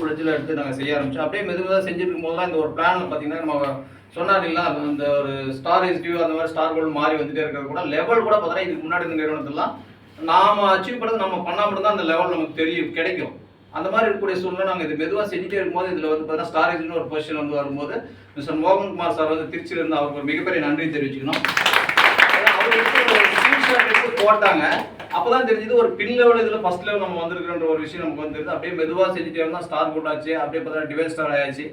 ஃப்ளெஜில் எடுத்து நாங்கள் செய்ய ஆரம்பிச்சோம். அப்படியே மெதுவாக செஞ்சுருக்கும் தான் இந்த ஒரு பிளானில் பார்த்தீங்கன்னா நம்ம சொன்னாருங்களா இந்த ஒரு ஸ்டார் எஸ்டியூ அந்த மாதிரி ஸ்டார் கோல்டு மாறி வந்துட்டே இருக்கிறது கூட லெவல் கூட பார்த்தீங்கன்னா இதுக்கு முன்னாடி இந்த நிறுவனத்துலாம் நாம அச்சீவ் பண்ணது நம்ம பண்ணால் மட்டும் தான் அந்த லெவல் நமக்கு தெரியும் கிடைக்கும். அந்த மாதிரி இருக்கக்கூடிய சூழ்நிலை நாங்கள் இது மெதுவாக செஞ்சுட்டே இருக்கும்போது இதில் வந்து பார்த்தீங்கன்னா ஸ்டார் எஸ்டியூ ஒரு பொசிஷன் வந்து வரும்போது மிஸ்டர் மோகன்குமார் சார் வந்து திருச்சியில் இருந்து அவருக்கு ஒரு மிகப்பெரிய நன்றி தெரிவிச்சுக்கணும் ஏன்னா அவர் எடுத்து ஒரு screenshot எடுத்து போட்டாங்க அப்பதான் தெரிஞ்சது ஒரு பின் லெவல் இதுல ஃபர்ஸ்ட் லெவல் நம்ம வந்திருக்கிறோன்ற ஒரு விஷயம் நமக்கு வந்துருது. அப்படியே மெதுவா செஞ்சுட்டே இருந்தா ஸ்டார் போட்டாச்சு அப்படியே பார்த்தீங்கன்னா டிவைஸ் ஸ்டார் ஆயாச்சு.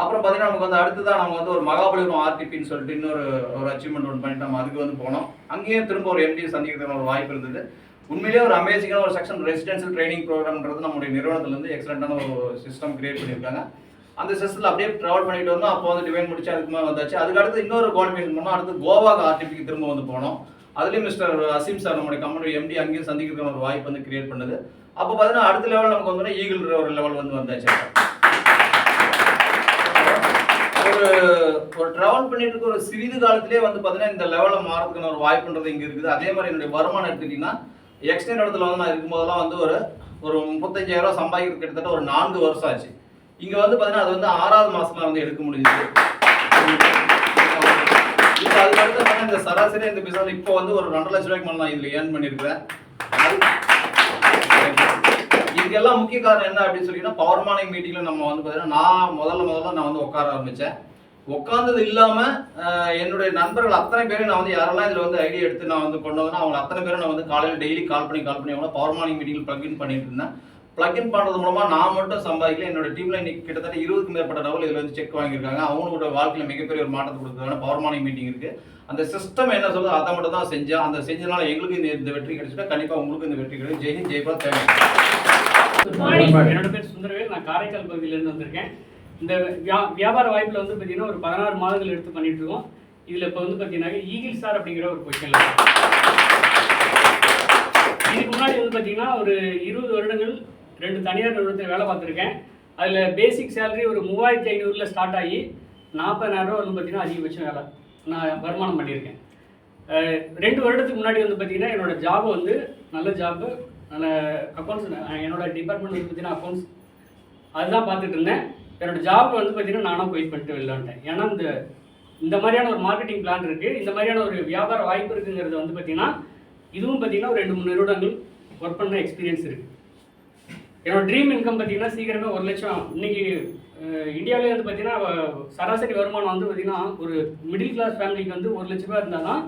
அப்புறம் பார்த்தீங்கன்னா நமக்கு வந்து அடுத்ததான் நம்ம வந்து ஒரு மகாபலிபுரம் ஆர்டிபின்னு சொல்லிட்டு இன்னொரு ஒரு அச்சீவ்மெண்ட் ஒன்று பண்ணிட்டு நம்ம அதுக்கு வந்து போனோம். அங்கேயும் திரும்ப ஒரு எம்டி சந்திக்கிறதுக்கு ஒரு வாய்ப்பு இருந்தது. உண்மையிலேயே ஒரு அமேசிங்கான ஒரு செக்ஷன் ரெசிடென்ஷியல் ட்ரைனிங் ப்ரோக்ராம்ன்றது நம்முடைய நிறுவனத்துல இருந்து எக்ஸலண்டான ஒரு சிஸ்டம் கிரியேட் பண்ணியிருக்காங்க. அந்த சிஸ்டத்தில் அப்படியே ட்ராவல் பண்ணிட்டு வந்தோம். அப்போ வந்து டிவைன் முடிச்சு அதுக்கு மேலே வந்தாச்சு. அதுக்கு அடுத்து இன்னொரு குவாலிஃபிகேஷன் பண்ணோம். அடுத்து கோவாக்கு ஆர்டிபிக்கு திரும்ப வந்து போனோம். அதுலேயும் மிஸ்டர் அசீம் சார் நம்முடைய கம்பெனி எம்டி அங்கேயும் சந்திக்கிறதுக்கான ஒரு வாய்ப்பு வந்து கிரியேட் பண்ணுது. அப்போ பார்த்தீங்கன்னா அடுத்த லெவல் நமக்கு வந்து ஈகிள் ஒரு லெவல் வந்து வந்தாச்சு. ஒரு ஒரு ட்ராவல் பண்ணிட்டு இருக்க ஒரு சிறிது காலத்திலே வந்து பார்த்தீங்கன்னா இந்த லெவலில் மாறதுக்கான ஒரு வாய்ப்புன்றது இங்கே இருக்குது. அதே மாதிரி என்னுடைய வருமானம் எடுத்துக்கிட்டிங்கன்னா எக்ஸ்டெண்ட் இடத்துல வந்து நான் இருக்கும்போதெல்லாம் வந்து ஒரு ஒரு முப்பத்தஞ்சாயிரம் ரூபாய் சம்பாதிக்கிறது கிட்டத்தட்ட ஒரு நான்கு வருஷம் ஆச்சு. இங்கே வந்து பார்த்தீங்கன்னா அது வந்து ஆறாவது மாதமாக வந்து எடுக்க முடியுது அதுக்கு இந்த சராசரி இந்த பிசினஸ் இப்போ வந்து ஒரு ரெண்டு லட்ச ரூபாய்க்கு மேல நான் இதுல ஏர்ன் பண்ணியிருக்கிறேன் இதுக்கெல்லாம் முக்கிய காரணம் என்ன அப்படின்னு சொல்லிங்கன்னா பவர் மார்னிங் மீட்டிங்ல நம்ம வந்து பாத்தீங்கன்னா நான் முதல்ல முதல்ல நான் வந்து உட்கார ஆரம்பிச்சேன். உட்கார்ந்தது இல்லாம என்னுடைய நண்பர்கள் அத்தனை பேரும் நான் வந்து யாரெல்லாம் இதுல வந்து ஐடியா எடுத்து நான் வந்து கொண்டு வந்தேன் அவங்க அத்தனை பேரும் நான் வந்து காலையில டெய்லி கால் பண்ணி கால் பண்ணி அவங்க பவர் மார்னிங் மீட்டிங்ல பிளக்இன் பண்ணிட்டு இருந்தேன். பிளக்இன் பண்ணுறது மூலமாக நான் மட்டும் சம்பாதிக்கல என்னோட டீமில் இன்னைக்கு கிட்டத்தட்ட இருபதுக்கு மேற்பட்ட லெவல் இதில் வந்து செக் வாங்கியிருக்காங்க. அவங்களோட வாழ்க்கையில் மிகப்பெரிய ஒரு மாற்றத்தை கொடுத்ததான பவர் மார்னிங் மீட்டிங் இருக்குது அந்த சிஸ்டம் என்ன சொல்லுது அதை மட்டும் தான் செஞ்சேன். அந்த செஞ்சனால எங்களுக்கு இந்த வெற்றி கிடைச்சிட்டா கண்டிப்பாக உங்களுக்கு இந்த வெற்றி கிடைக்கும். ஜெயின் ஜெய்பா தேவை என்னோட பேர் சுந்தரவேல். நான் காரைக்கால் பகுதியிலேருந்து வந்திருக்கேன். இந்த வியா வியாபார வாய்ப்பில் வந்து பார்த்தீங்கன்னா ஒரு பதினாறு மாதங்கள் எடுத்து பண்ணிட்டு இருக்கோம். இதில் இப்போ வந்து பார்த்தீங்கன்னா ஈகிள் சார் அப்படிங்கிற ஒரு பொசிஷனில் இதுக்கு முன்னாடி வந்து பார்த்தீங்கன்னா ஒரு இருபது வருடங்கள் ரெண்டு தனியார் நிறுவனத்தில் வேலை பார்த்துருக்கேன். அதில் பேசிக் சேலரி ஒரு மூவாயிரத்தி ஐநூறில் ஸ்டார்ட் ஆகி நாற்பதாயிரம் வந்து பார்த்தீங்கன்னா அதிகபட்சம் வேலை நான் வருமானம் பண்ணியிருக்கேன். ரெண்டு வருடத்துக்கு முன்னாடி வந்து பார்த்தீங்கன்னா என்னோடய ஜாப் வந்து நல்ல ஜாப்பு நல்ல அக்கௌண்ட்ஸ் என்னோடய டிபார்ட்மெண்ட் வந்து பார்த்தீங்கன்னா அக்கௌண்ட்ஸ் அதுதான் பார்த்துட்டு இருந்தேன். என்னோட ஜாப் வந்து பார்த்திங்கன்னா நானும் போய் பண்ணிட்டு வெளிலான்ட்டேன் ஏன்னா இந்த இந்த மாதிரியான ஒரு மார்க்கெட்டிங் பிளான் இருக்குது இந்த மாதிரியான ஒரு வியாபார வாய்ப்பு இருக்குங்கிறது வந்து பார்த்தீங்கன்னா இதுவும் பார்த்தீங்கன்னா ஒரு ரெண்டு மூணு நிறுவனங்கள் ஒர்க் பண்ண எக்ஸ்பீரியன்ஸ் இருக்குது என்னோட ட்ரீம் இன்கம் பார்த்தீங்கன்னா சீக்கிரமே ஒரு லட்சம். இன்னைக்கு இந்தியாவிலே வந்து பார்த்தீங்கன்னா சராசரி வருமானம் வந்து பார்த்தீங்கன்னா ஒரு மிடில் கிளாஸ் ஃபேமிலிக்கு வந்து ஒரு லட்ச ரூபா இருந்தால் தான்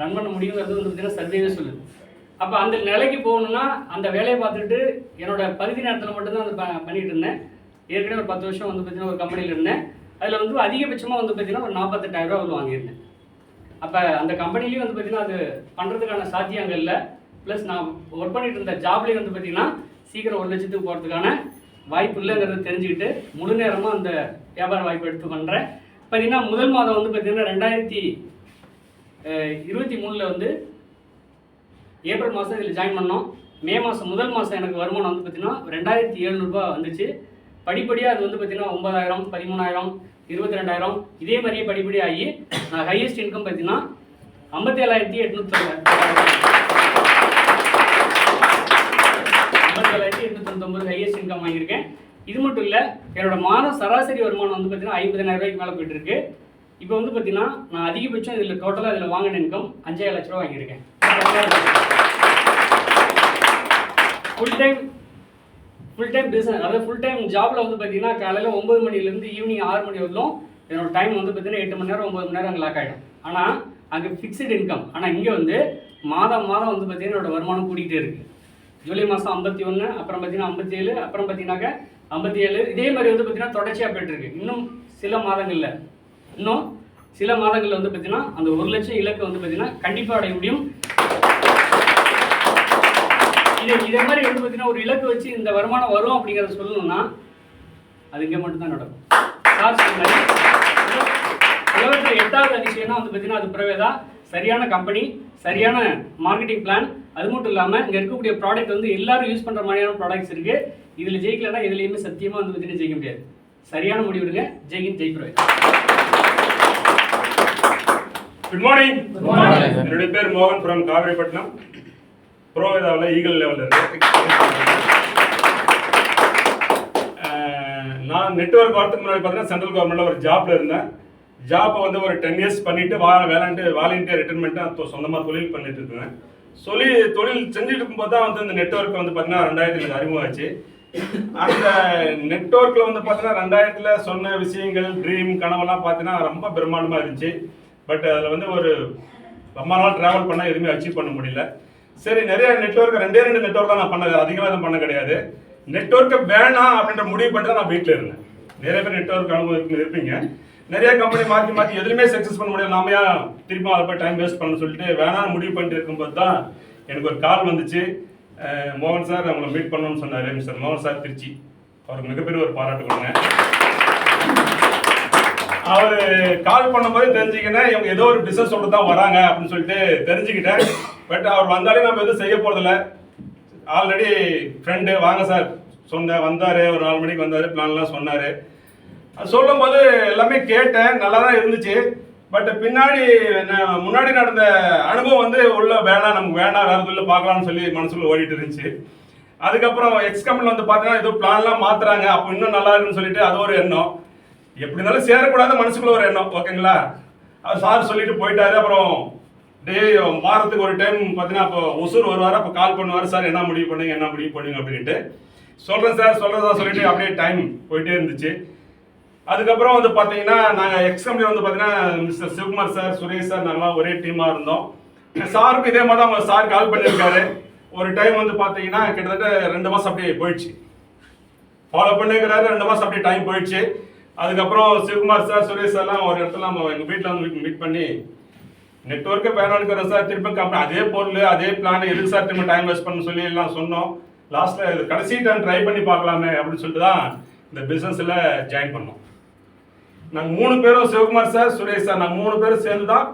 ரன் பண்ண முடியுங்கிறது வந்து பார்த்தீங்கன்னா சர்வேவே சொல்லுது. அப்போ அந்த நிலைக்கு போகணுன்னா அந்த வேலையை பார்த்துட்டு என்னோட பகுதி நேரத்தில் மட்டும்தான் வந்து பண்ணிகிட்டு பண்ணிட்டு இருந்தேன். ஏற்கனவே ஒரு பத்து வருஷம் வந்து பார்த்தீங்கன்னா ஒரு கம்பெனியில் இருந்தேன். அதில் வந்து அதிகபட்சமாக வந்து பார்த்தீங்கன்னா ஒரு நாற்பத்தெட்டாயிரரூவா வந்து வாங்கியிருந்தேன். அப்போ அந்த கம்பெனிலையும் வந்து பார்த்தீங்கன்னா அது பண்ணுறதுக்கான சாத்தியங்கள் இல்லை. ப்ளஸ் நான் ஒர்க் பண்ணிட்டு இருந்த ஜாப்லேயும் வந்து பார்த்தீங்கன்னா சீக்கிரம் ஒரு லட்சத்துக்கு போகிறதுக்கான வாய்ப்பு இல்லைங்கிறத தெரிஞ்சுக்கிட்டு முழு நேரமாக அந்த வியாபார வாய்ப்பு எடுத்து பண்ணுறேன் பார்த்தீங்கன்னா முதல் மாதம் வந்து பார்த்தீங்கன்னா ரெண்டாயிரத்தி இருபத்தி மூணில் வந்து ஏப்ரல் மாதம் இதில் ஜாயின் பண்ணோம். மே மாதம் முதல் மாதம் எனக்கு வருமானம் வந்து பார்த்தீங்கன்னா ரெண்டாயிரத்தி எழுநூறுபா வந்துச்சு. படிப்படியாக அது வந்து பார்த்திங்கன்னா ஒன்பதாயிரம் பதிமூணாயிரம் இருபத்தி ரெண்டாயிரம் இதே மாதிரியே படிப்படியாக ஆகி நான் ஹையஸ்ட் இன்கம் பார்த்தீங்கன்னா ஐம்பத்தி ஏழாயிரத்தி எட்நூற்றி தொள்ளாயிரத்தி ஏழாயிரத்தி எட்நூத்தி ஹையஸ்ட் இன்கம் வாங்கியிருக்கேன். இது மட்டும் இல்லை என்னோட மாதம் சராசரி வருமானம் வந்து பார்த்தீங்கன்னா ஐம்பதாயிரம் ரூபாய்க்கு மேலே போயிட்டு இருக்கு இப்போ வந்து பார்த்தீங்கன்னா நான் அதிகபட்சம் இதில் டோட்டலாக இதில் வாங்கின இன்கம் அஞ்சாயிரம் லட்ச ரூபா வாங்கியிருக்கேன். Full time full time business அதாவது ஃபுல் டைம் ஜாபில் வந்து பார்த்தீங்கன்னா காலையில் ஒம்பது மணிலேருந்து ஈவினிங் ஆறு மணி வரலும் என்னோட டைம் வந்து பார்த்தீங்கன்னா எட்டு மணி நேரம் ஒம்பது மணி நேரம் அங்கே லாக் ஆகிடும் ஆனால் அங்கே ஃபிக்ஸ்டு இன்கம் ஆனால் இங்கே வந்து மாதம் மாதம் வந்து பார்த்தீங்கன்னா என்னோட வருமானம் கூட்டிகிட்டே இருக்குது ஜூலை மாதம் ஐம்பத்தி ஒன்று அப்புறம் பார்த்தீங்கன்னா ஐம்பத்தி ஏழு அப்புறம் பார்த்தீங்கன்னாக்கா ஐம்பத்தி ஏழு இதே மாதிரி வந்து பார்த்தீங்கன்னா தொடர்ச்சியாக போயிட்டு இருக்கு. இன்னும் சில மாதங்களில் இன்னும் சில மாதங்களில் வந்து பார்த்தீங்கன்னா அந்த ஒரு லட்சம் இலக்கு வந்து பார்த்தீங்கன்னா கண்டிப்பாக அடைய முடியும். இது இதே மாதிரி வந்து பார்த்தீங்கன்னா ஒரு இலக்கு வச்சு இந்த வருமானம் வரும் அப்படிங்கிறத சொல்லணும்னா அது இங்கே மட்டும்தான் நடக்கும். சார் சொன்ன எட்டாவது அதிசயம்னா வந்து பார்த்தீங்கன்னா அது பிரவேதா சரியான கம்பெனி சரியான மார்க்கெட்டிங் பிளான் அது மட்டும் இல்லாமல் இங்கே இருக்கக்கூடிய ப்ராடக்ட் வந்து எல்லாரும் யூஸ் பண்ணுற மாதிரியான ப்ராடக்ட்ஸ் இருக்கு. இதில் ஜெயிக்கலன்னா எதுலையுமே சத்தியமாக வந்து பார்த்தீங்கன்னா ஜெயிக்க முடியாது. சரியான முடிவு எடுங்க. ஜெய்கின் ஜெய் பிரவேதா குட் மார்னிங். என்னுடைய பேர் மோகன் ஃப்ரம் காவிரிப்பட்டினம். ப்ரோவேதாவில் ஈகிள் லெவலில் இருக்கு. நான் நெட்வொர்க் வரதுக்கு முன்னாடி பார்த்தீங்கன்னா சென்ட்ரல் கவர்மெண்ட்டில் ஒரு ஜாப்ல இருந்தேன். ஜாப்பை வந்து ஒரு டென் இயர்ஸ் பண்ணிட்டு வா வேலாண்டு வாலண்டியர் ரிட்டைர்மெண்ட்டாக சொந்தமாக தொழில் பண்ணிட்டு இருந்தேன் சொல்லி தொழில் செஞ்சுட்டு இருக்கும்போது தான் வந்து இந்த நெட்ஒர்க் வந்து பார்த்தீங்கன்னா ரெண்டாயிரத்தில் எனக்கு அறிமுகமாச்சு அந்த நெட்வொர்க்கில் வந்து பார்த்தீங்கன்னா ரெண்டாயிரத்தில் சொன்ன விஷயங்கள் ட்ரீம் கனவெல்லாம் பார்த்தீங்கன்னா ரொம்ப பிரம்மாண்டமாக இருந்துச்சு. பட் அதில் வந்து ஒரு ரொம்ப நாள் ட்ராவல் பண்ணால் எதுவுமே அச்சீவ் பண்ண முடியல. சரி நிறைய நெட்ஒர்க் ரெண்டே ரெண்டு நெட்ஒர்க் தான் நான் பண்ணது. அதிகமாக எதுவும் பண்ண கிடையாது. நெட்ஒர்க்கை வேணாம் அப்படின்ற முடிவு பண்ணிட்டு தான் நான் வீட்டில் இருந்தேன். நிறைய பேர் நெட்வொர்க் அனுபவத்தில் இருப்பீங்க. நிறைய கம்பெனி மாற்றி மாற்றி எதுவுமே சக்ஸஸ் பண்ண முடியாது. நாம ஏன் திரும்ப அதை போய் டைம் வேஸ்ட் பண்ண சொல்லிட்டு வேணாம் முடிவு பண்ணிட்டு இருக்கும்போது தான் எனக்கு ஒரு கால் வந்துச்சு. மோகன் சார் அவங்கள மீட் பண்ணணும்னு சொன்னார் மிஸ்டர் மோகன் சார் திருச்சி. அவருக்கு மிகப்பெரிய ஒரு பாராட்டு கொடுங்க. அவர் கால் பண்ணும்போது தெரிஞ்சுக்கிட்டேன் இவங்க ஏதோ ஒரு பிசினஸ் சொல்லிட்டு தான் வராங்க அப்படின்னு சொல்லிட்டு தெரிஞ்சுக்கிட்டேன். பட் அவர் வந்தாலே நம்ம எதுவும் செய்ய போகிறதில்ல ஆல்ரெடி ஃப்ரெண்டு வாங்க சார் சொன்னேன் வந்தார் ஒரு நாலு மணிக்கு வந்தார் பிளான்லாம் சொன்னார். சொல்லும்போது எல்லாமே கேட்டேன் நல்லா தான் இருந்துச்சு. பட் பின்னாடி முன்னாடி நடந்த அனுபவம் வந்து உள்ள வேணாம் நமக்கு வேணாம் வேறு தொழில் பார்க்கலாம்னு சொல்லி மனசுக்குள்ள ஓடிட்டு இருந்துச்சு. அதுக்கப்புறம் எக்ஸ் கம்பெனியில் வந்து பார்த்தீங்கன்னா ஏதோ பிளான்லாம் மாத்துறாங்க. அப்போ இன்னும் நல்லா இருக்குன்னு சொல்லிட்டு அது ஒரு எண்ணம். எப்படி இருந்தாலும் சேரக்கூடாது மனசுக்குள்ள ஒரு எண்ணம் ஓகேங்களா? அவர் சார் சொல்லிட்டு போயிட்டாரு. அப்புறம் டே வாரத்துக்கு ஒரு டைம் பார்த்தீங்கன்னா அப்போ ஒசூர் வருவார். அப்போ கால் பண்ணுவார். சார் என்ன முடிவு பண்ணுங்க? என்ன முடிவு பண்ணுங்க? அப்படின்ட்டு. சொல்கிறேன் சார் சொல்கிறதா சொல்லிட்டு அப்படியே டைம் போயிட்டே இருந்துச்சு. அதுக்கப்புறம் வந்து பார்த்தீங்கன்னா நாங்கள் எக்ஸ் கம்பெனி வந்து பார்த்தீங்கன்னா mister Sivakumar sir Suresh sir நாங்களாம் ஒரே டீமாக இருந்தோம். சாருக்கும் இதே மாதிரி தான் அவங்க சார் கால் பண்ணியிருக்காரு. ஒரு டைம் வந்து பார்த்தீங்கன்னா கிட்டத்தட்ட ரெண்டு மாதம் அப்படியே போயிடுச்சு. ஃபாலோ பண்ணிக்கிறாரு ரெண்டு மாதம் அப்படியே டைம் போயிடுச்சு. அதுக்கப்புறம் சிவகுமார் சார் சுரேஷ் சார்லாம் ஒரு இடத்துல நம்ம எங்கள் வீட்டில் வந்து மீட் பண்ணி நெட்ஒர்க்கை வேணான்னு சார் திரும்ப கம்பெனி அதே பொருள் அதே பிளான் எதுக்கு சார் திரும்ப டைம் வேஸ்ட் பண்ண சொல்லி எல்லாம் சொன்னோம். லாஸ்ட்டில் கடைசி டைம் ட்ரை பண்ணி பார்க்கலாமே அப்படின்னு சொல்லிட்டு தான் இந்த பிஸ்னஸில் ஜாயின் பண்ணோம். நாங்கள் மூணு பேரும் சிவகுமார் சார் சுரேஷ் சார் நாங்கள் மூணு பேரும் சேர்ந்து தான்